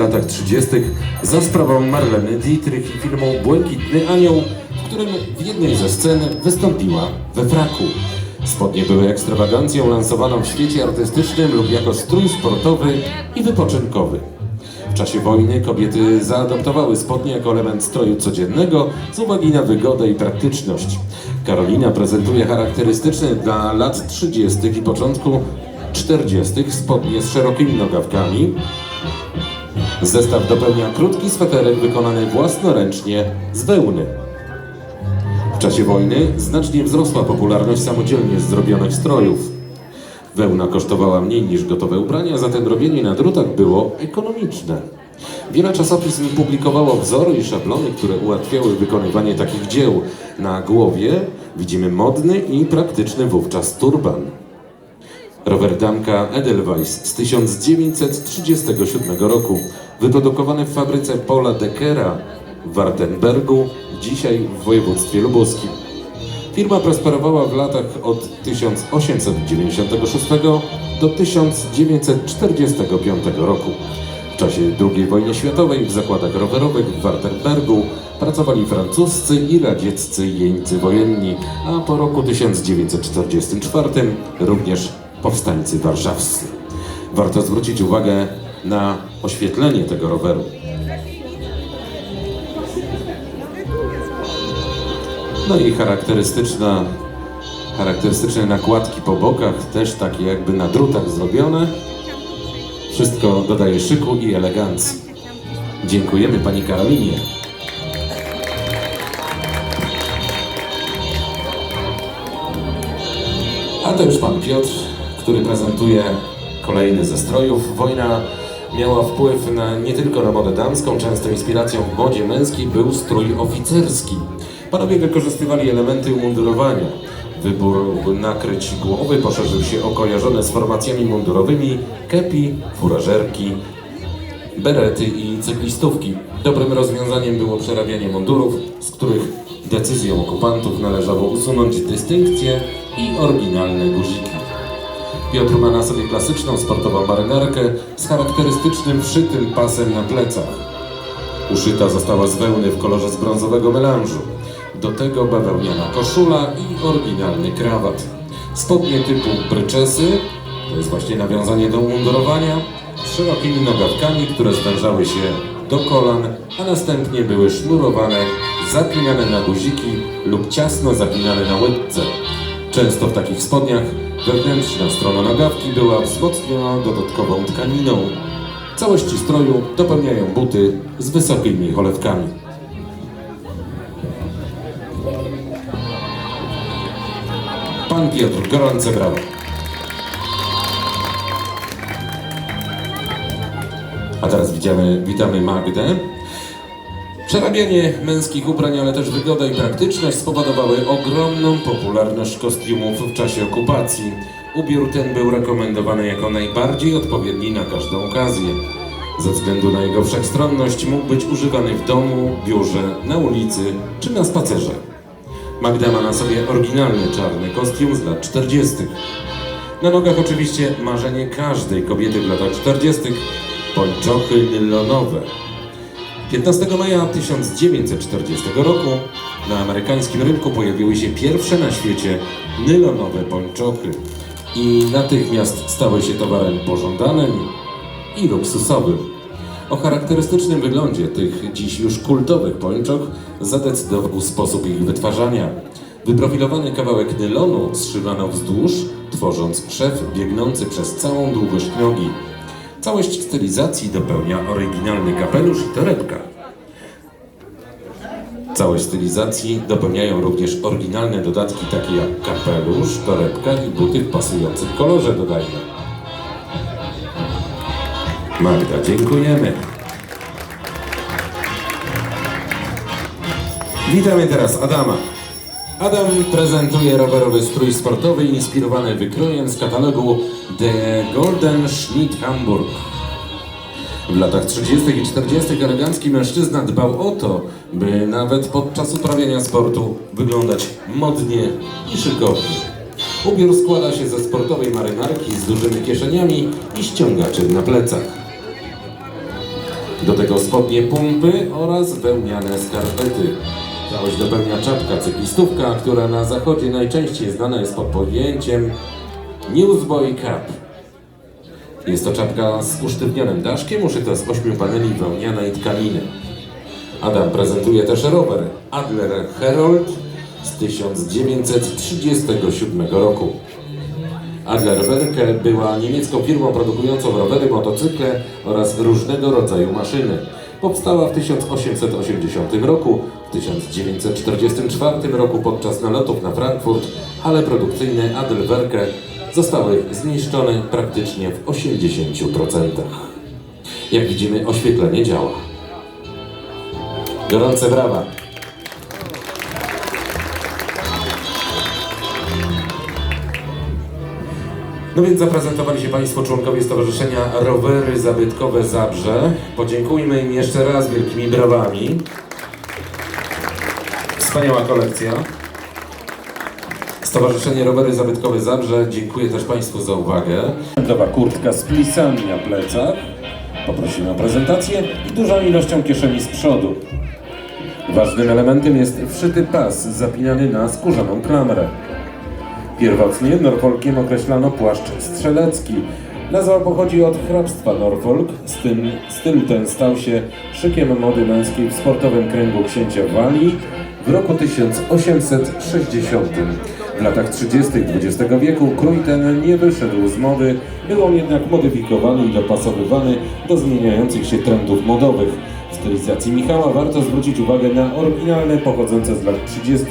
latach 30. za sprawą Marleny Dietrich i filmu Błękitny Anioł, w którym w jednej ze scen wystąpiła we fraku. Spodnie były ekstrawagancją lansowaną w świecie artystycznym lub jako strój sportowy i wypoczynkowy. W czasie wojny kobiety zaadoptowały spodnie jako element stroju codziennego z uwagi na wygodę i praktyczność. Karolina prezentuje charakterystyczne dla lat 30. i początku 40. spodnie z szerokimi nogawkami. Zestaw dopełnia krótki sweterek wykonany własnoręcznie z wełny. W czasie wojny znacznie wzrosła popularność samodzielnie zrobionych strojów. Wełna kosztowała mniej niż gotowe ubrania, zatem robienie na drutach było ekonomiczne. Wiele czasopism publikowało wzory i szablony, które ułatwiały wykonywanie takich dzieł. Na głowie widzimy modny i praktyczny wówczas turban. Rower Damka Edelweiss z 1937 roku, wyprodukowany w fabryce Paula Deckera w Wartenbergu, dzisiaj w województwie lubuskim. Firma prosperowała w latach od 1896 do 1945 roku. W czasie II wojny światowej w zakładach rowerowych w Wartenbergu pracowali francuscy i radzieccy jeńcy wojenni, a po roku 1944 również powstańcy warszawscy. Warto zwrócić uwagę na oświetlenie tego roweru. No i charakterystyczna, charakterystyczne nakładki po bokach, też takie jakby na drutach zrobione. Wszystko dodaje szyku i elegancji. Dziękujemy Pani Karolinie. A to już Pan Piotr, który prezentuje kolejny ze strojów. Wojna miała wpływ na, nie tylko na modę damską, często inspiracją w modzie męskiej był strój oficerski. Panowie wykorzystywali elementy umundurowania. Wybór nakryć głowy poszerzył się o kojarzone z formacjami mundurowymi kepi, furażerki, berety i cyklistówki. Dobrym rozwiązaniem było przerabianie mundurów, z których decyzją okupantów należało usunąć dystynkcje i oryginalne guziki. Piotr ma na sobie klasyczną sportową marynarkę z charakterystycznym wszytym pasem na plecach. Uszyta została z wełny w kolorze z brązowego melanżu. Do tego bawełniana koszula i oryginalny krawat. Spodnie typu bryczesy, to jest właśnie nawiązanie do umundurowania, z szerokimi nogawkami, które zwężały się do kolan, a następnie były sznurowane, zapinane na guziki lub ciasno zapinane na łydce. Często w takich spodniach wewnętrzna strona nogawki była wzmocniona dodatkową tkaniną. Całości stroju dopełniają buty z wysokimi cholewkami. Pan Piotr, gorące brawa. A teraz witamy, witamy Magdę. Przerabianie męskich ubrań, ale też wygoda i praktyczność spowodowały ogromną popularność kostiumów w czasie okupacji. Ubiór ten był rekomendowany jako najbardziej odpowiedni na każdą okazję. Ze względu na jego wszechstronność mógł być używany w domu, biurze, na ulicy czy na spacerze. Magda ma na sobie oryginalny czarny kostium z lat 40. Na nogach oczywiście marzenie każdej kobiety w latach 40. pończochy nylonowe. 15 maja 1940 roku na amerykańskim rynku pojawiły się pierwsze na świecie nylonowe pończochy i natychmiast stały się towarem pożądanym i luksusowym. O charakterystycznym wyglądzie tych dziś już kultowych pończoch zadecydował sposób ich wytwarzania. Wyprofilowany kawałek nylonu zszywano wzdłuż, tworząc szef biegnący przez całą długość nogi. Całość stylizacji dopełnia oryginalny kapelusz i torebka. Całość stylizacji dopełniają również oryginalne dodatki takie jak kapelusz, torebka i buty w pasującym kolorze dodajmy. Magda, dziękujemy. Witamy teraz Adama. Adam prezentuje rowerowy strój sportowy inspirowany wykrojem z katalogu The Golden Schmidt Hamburg. W latach 30. i 40. elegancki mężczyzna dbał o to, by nawet podczas uprawiania sportu wyglądać modnie i szykownie. Ubiór składa się ze sportowej marynarki z dużymi kieszeniami i ściągaczy na plecach. Do tego spodnie pumpy oraz wełniane skarpety. Całość dopełnia czapka cyklistówka, która na zachodzie najczęściej znana jest pod pojęciem Newsboy Cap. Jest to czapka z usztywnionym daszkiem, uszyta z ośmiu paneli wełnianej tkaniny. Adam prezentuje też rower Adler Herold z 1937 roku. Adler Werke była niemiecką firmą produkującą rowery, motocykle oraz różnego rodzaju maszyny. Powstała w 1880 roku. W 1944 roku podczas nalotów na Frankfurt hale produkcyjne Adlerwerke zostały zniszczone praktycznie w 80%. Jak widzimy, oświetlenie działa. Gorące brawa. No więc zaprezentowali się Państwo członkowie Stowarzyszenia Rowery Zabytkowe Zabrze. Podziękujmy im jeszcze raz wielkimi brawami. Wspaniała kolekcja. Stowarzyszenie Rowery Zabytkowe Zabrze dziękuję też Państwu za uwagę. Nowa kurtka z plisami na plecach. Poprosimy o prezentację i dużą ilością kieszeni z przodu. Ważnym elementem jest wszyty pas zapinany na skórzaną klamrę. Pierwotnie Norfolkiem określano płaszcz strzelecki. Nazwa pochodzi od hrabstwa Norfolk. Z tym styl ten stał się szykiem mody męskiej w sportowym kręgu księcia Walii w roku 1860. W latach 30. XX wieku krój ten nie wyszedł z mody, był on jednak modyfikowany i dopasowywany do zmieniających się trendów modowych. W stylizacji Michała warto zwrócić uwagę na oryginalne pochodzące z lat 30.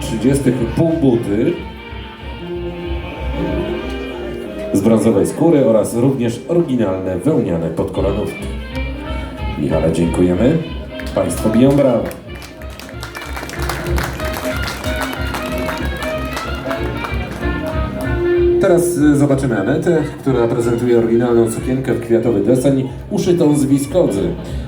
30. półbuty, z brązowej skóry oraz również oryginalne wełniane podkolanówki. Michale, dziękujemy. Państwo biją brawo. Teraz y, zobaczymy Anetę, która prezentuje oryginalną sukienkę w kwiatowy deseń uszytą z wiskodzy.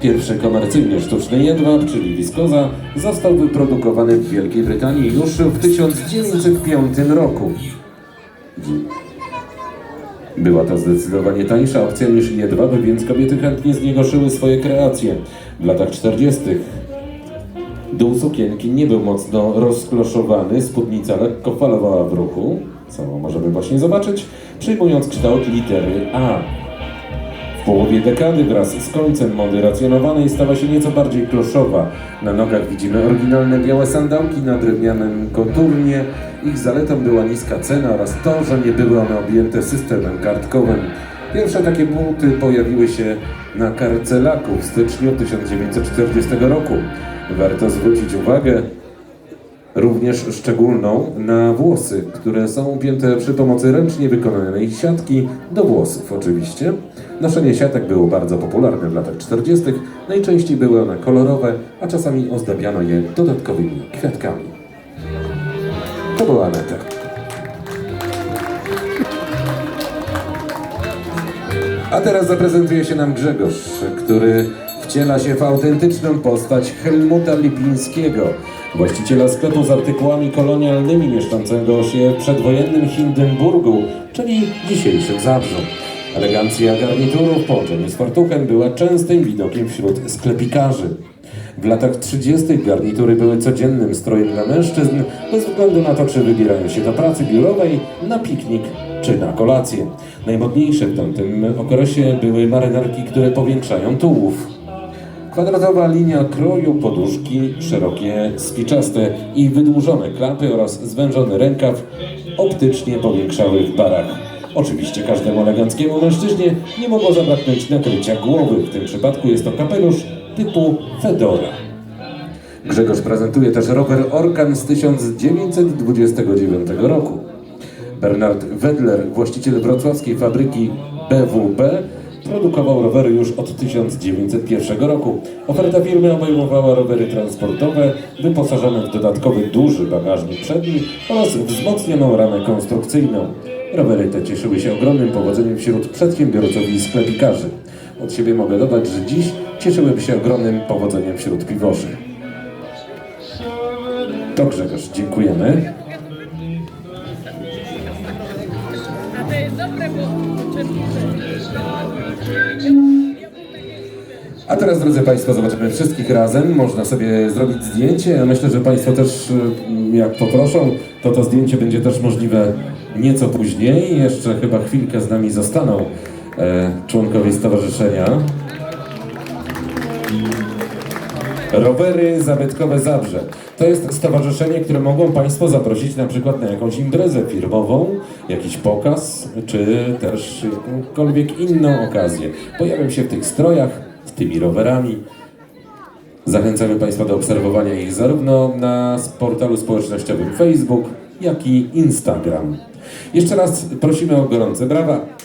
Pierwszy komercyjnie sztuczny jedwab, czyli wiskoza, został wyprodukowany w Wielkiej Brytanii już w 1905 roku. Była to zdecydowanie tańsza opcja niż jedwab, więc kobiety chętnie z niego szyły swoje kreacje. W latach 40. Dół sukienki nie był mocno rozkloszowany, spódnica lekko falowała w ruchu, co możemy właśnie zobaczyć, przyjmując kształt litery A. W połowie dekady wraz z końcem mody racjonowanej stała się nieco bardziej kloszowa. Na nogach widzimy oryginalne białe sandałki na drewnianym koturnie. Ich zaletą była niska cena oraz to, że nie były one objęte systemem kartkowym. Pierwsze takie buty pojawiły się na Karcelaku w styczniu 1940 roku. Warto zwrócić uwagę, również szczególną na włosy, które są upięte przy pomocy ręcznie wykonanej siatki do włosów oczywiście. Noszenie siatek było bardzo popularne w latach 40. Najczęściej były one kolorowe, a czasami ozdabiano je dodatkowymi kwiatkami. To była Aneta. A teraz zaprezentuje się nam Grzegorz, który wciela się w autentyczną postać Helmuta Lipińskiego, właściciela sklepu z artykułami kolonialnymi mieszczącego się w przedwojennym Hindenburgu, czyli dzisiejszym Zabrzu. Elegancja garnituru w połączeniu z fartuchem była częstym widokiem wśród sklepikarzy. W latach 30. garnitury były codziennym strojem dla mężczyzn, bez względu na to, czy wybierają się do pracy biurowej, na piknik czy na kolację. Najmodniejsze w tamtym okresie były marynarki, które powiększają tułów. Kwadratowa linia kroju, poduszki, szerokie, spiczaste i wydłużone klapy oraz zwężony rękaw optycznie powiększały w barach. Oczywiście każdemu eleganckiemu mężczyźnie nie mogło zabraknąć nakrycia głowy. W tym przypadku jest to kapelusz typu fedora. Grzegorz prezentuje też rower Orkan z 1929 roku. Bernard Wedler, właściciel wrocławskiej fabryki BWB, produkował rowery już od 1901 roku. Oferta firmy obejmowała rowery transportowe, wyposażone w dodatkowy duży bagażnik przedni oraz wzmocnioną ramę konstrukcyjną. Rowery te cieszyły się ogromnym powodzeniem wśród przedsiębiorców i sklepikarzy. Od siebie mogę dodać, że dziś cieszyłyby się ogromnym powodzeniem wśród piwoszy. To Grzegorz, dziękujemy. A to jest dobre, bo. A teraz, drodzy Państwo, zobaczymy wszystkich razem. Można sobie zrobić zdjęcie. Ja myślę, że Państwo też, y, jak poproszą, to to zdjęcie będzie też możliwe nieco później. Jeszcze chyba chwilkę z nami zostaną e, członkowie stowarzyszenia. Rowery Zabytkowe Zabrze. To jest stowarzyszenie, które mogą Państwo zaprosić na przykład na jakąś imprezę firmową, jakiś pokaz, czy też jakąkolwiek inną okazję. Pojawią się w tych strojach, z tymi rowerami. Zachęcamy Państwa do obserwowania ich zarówno na portalu społecznościowym Facebook, jak i Instagram. Jeszcze raz prosimy o gorące brawa